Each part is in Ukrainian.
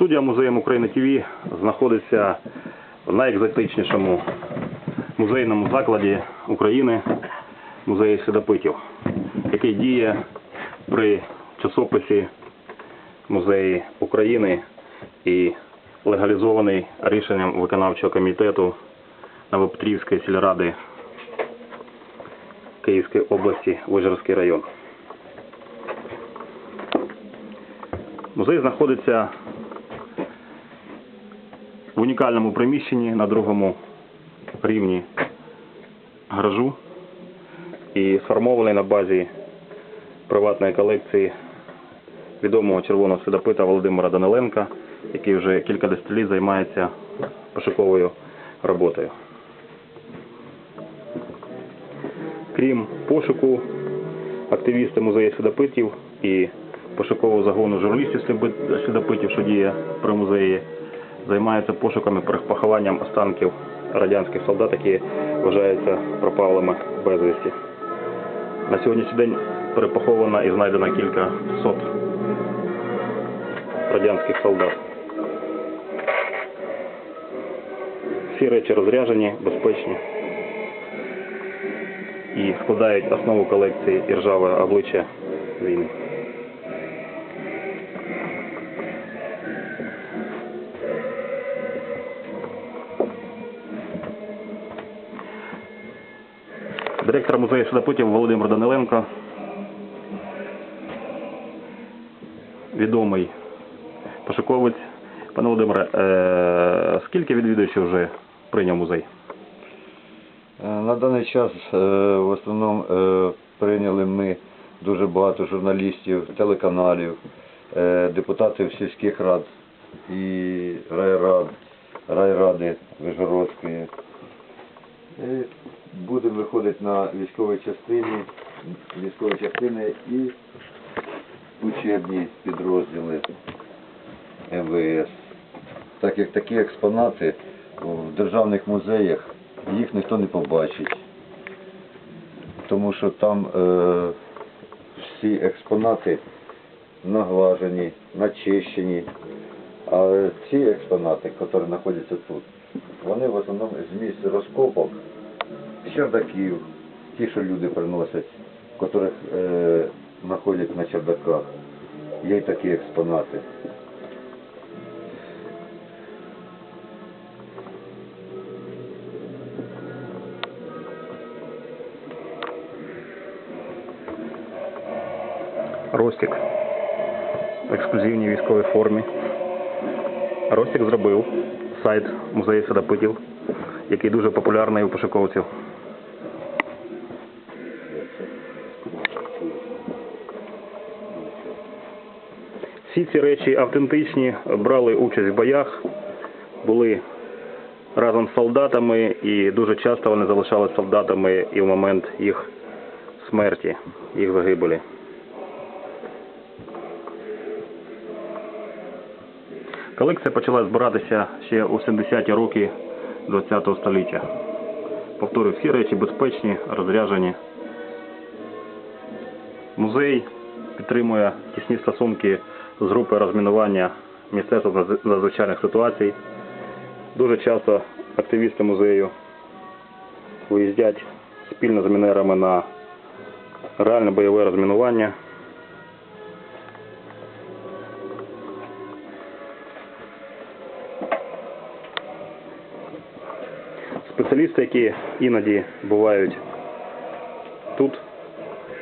Студія Музеєм України ТВ знаходиться в найекзотичнішому музейному закладі України музеї Слідопитів, який діє при часописі Музеї України і легалізований рішенням виконавчого комітету Новопетрівської сільради Київської області Вижерський район. Музей знаходиться в унікальному приміщенні на другому рівні гаражу і сформований на базі приватної колекції відомого червоного слідопита Володимира Даниленка, який вже кілька десятиліть займається пошуковою роботою. Крім пошуку, активісти музею слідопитів і пошукового загону журналістів слідопит- слідопитів, що діє при музеї, займаються пошуками похованням останків радянських солдат, які вважаються пропалими безвісті. На сьогоднішній день перепоховано і знайдено кілька сот радянських солдат. Всі речі розряжені, безпечні і складають основу колекції іржаве обличчя війни. Директор музею Слідопитів Володимир Даниленко. Відомий пошуковець. Пане Володимире, е, скільки відвідувачів вже прийняв музей? Е, На даний час е, в основному прийняли ми дуже багато журналістів, телеканалів, депутатів сільських рад і райрад, райради Вижгородської. Будемо виходити на військовій частині, військові частини і учебні підрозділи МВС. Так як такі експонати в державних музеях їх ніхто не побачить. Тому що там е, всі експонати наглажені, начищені. А ці експонати, які знаходяться тут, вони в основному з місць розкопок, чердаків, ті, що люди приносять, яких е, знаходять на чердаках. Є й такі експонати. Ростік в ексклюзивній військовій формі. Ростік зробив сайт музею Слідопитів, який дуже популярний у пошуковців. Всі ці речі автентичні, брали участь в боях, були разом з солдатами і дуже часто вони залишалися солдатами і в момент їх смерті, їх загибелі. Колекція почала збиратися ще у 70-ті роки ХХ століття. Повторюю, всі речі безпечні, розряжені. Музей підтримує тісні стосунки з групою розмінування Міністерства надзвичайних ситуацій. Дуже часто активісти музею виїздять спільно з мінерами на реальне бойове розмінування. Спеціалісти, які іноді бувають тут,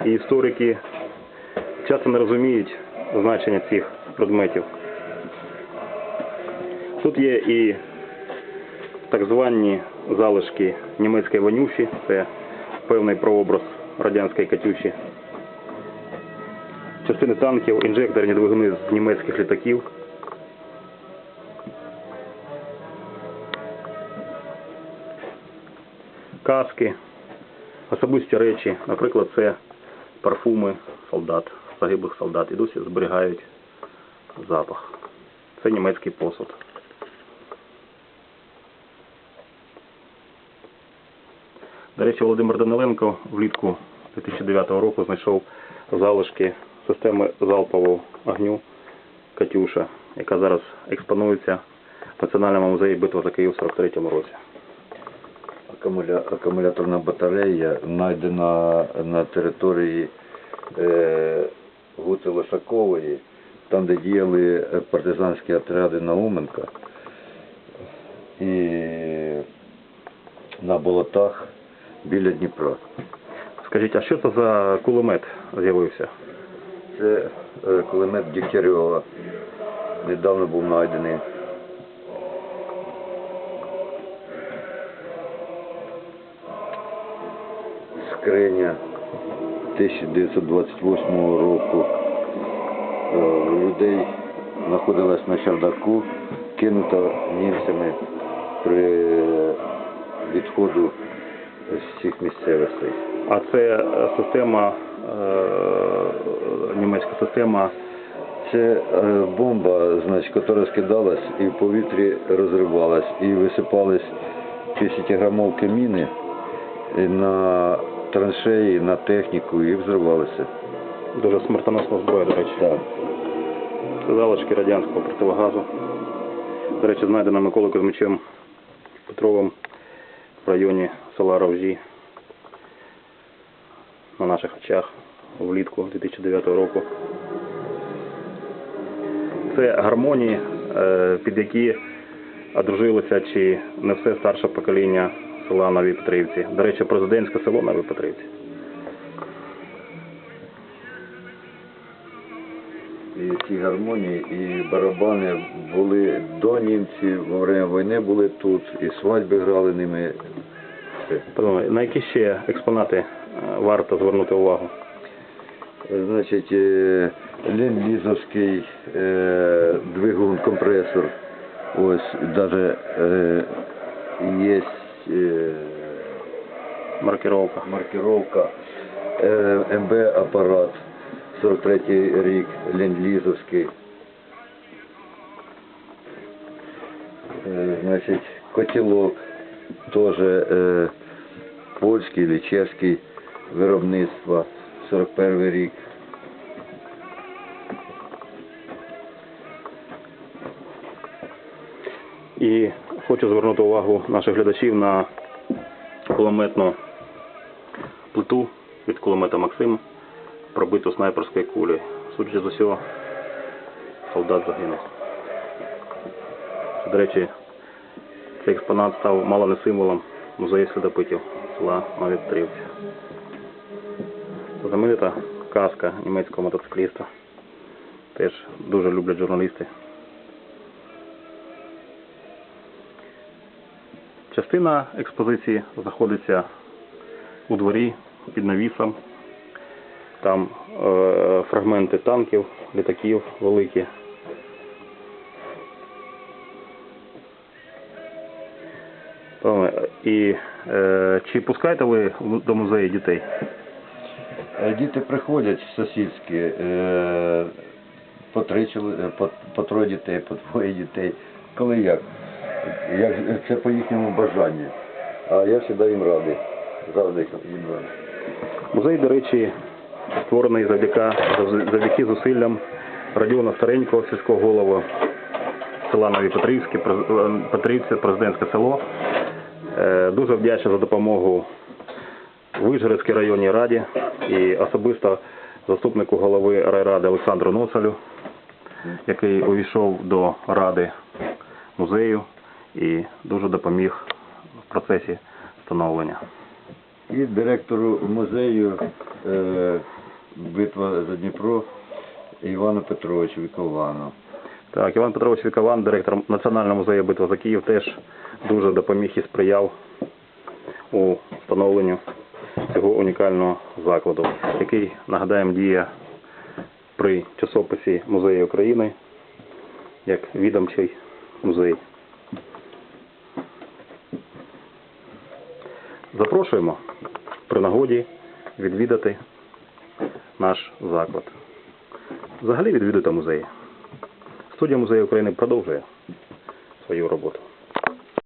і історики часто не розуміють значення цих предметів. Тут є і так звані залишки німецької ванюші, це певний прообраз радянської катюші. Частини танків, інжекторні двигуни з німецьких літаків. Каски, особисті речі, наприклад, це парфуми солдат, загиблих солдат, і досі зберігають запах. Це німецький посуд. До речі, Володимир Даниленко влітку 2009 року знайшов залишки системи залпового огню Катюша, яка зараз експонується в Національному музеї битва за Київ у 43-му році. Акумуля... Акумуляторна батарея знайдена на території е... Гути Лошакової, там, де діяли партизанські отряди Науменка. І на болотах біля Дніпра. Скажіть, а що це за кулемет з'явився? Це е, кулемет Дігтярьова. Недавно був знайдений. Скриня 1928 року. Е, людей знаходилась на чердаку, кинута німцями при відходу з всіх місцевостей. А це е, система, е, німецька система Це бомба, значить, яка скидалась і в повітрі розривалась, і висипались 50-грамовки міни е, на траншеї, на техніку і взривалися. дуже смертоносна зброя, до речі. Так. Залишки радянського противогазу. До речі, знайдена Миколою Кузьмичем Петровим в районі села Равжі на наших очах влітку 2009 року. Це гармонії, е, під які одружилося чи не все старше покоління села Нові Петрівці. До речі, президентське село Нові Петрівці. І ці гармонії і барабани були до німців, во время війни були тут, і свадьби грали ними. Панове, На які ще експонати е, варто звернути увагу? Значить, е, ленд-лізовський е, двигун, компресор. Ось навіть е, є Маркировка. маркировка е, МБ апарат 43 рік, ленд-лізовський. Е, значить, котілок теж е, польський чи чеський виробництва 41 рік. І хочу звернути увагу наших глядачів на кулеметну плиту від кулемета Максим, пробиту снайперською кулею. Судячи з усього, солдат загинув. До речі, цей експонат став мало не символом музею слідопитів села Нові Петрівці. Знаменита казка німецького мотоцикліста. Теж дуже люблять журналісти. Частина експозиції знаходиться у дворі під навісом. Там е, фрагменти танків, літаків великі. І е, чи пускаєте ви до музею дітей? Е, Діти приходять сусідські, е, по е, по, по троє дітей, по двоє дітей. Коли як? Як? Це по їхньому бажанню. А я завжди їм радий. Завжди їм радий. Музей, до речі, створений завдяки, завдяки зусиллям Радіона Старенького, сільського голови села Нові Петрівське, е, Петрівці, президентське село. Е, Дуже вдячний за допомогу Вижгородській районній раді і особисто заступнику голови райради Олександру Ноцалю, який увійшов до ради музею і дуже допоміг в процесі встановлення. І директору музею е, Битва за Дніпро Івану Петровичу Віковану. Так, Іван Петрович Вікован, директор Національного музею битва за Київ, теж дуже допоміг і сприяв у встановленню цього унікального закладу, який, нагадаємо, діє при часописі Музею України як відомчий музей. Запрошуємо при нагоді відвідати наш заклад. Взагалі відвідати музеї. Студія музею України продовжує свою роботу.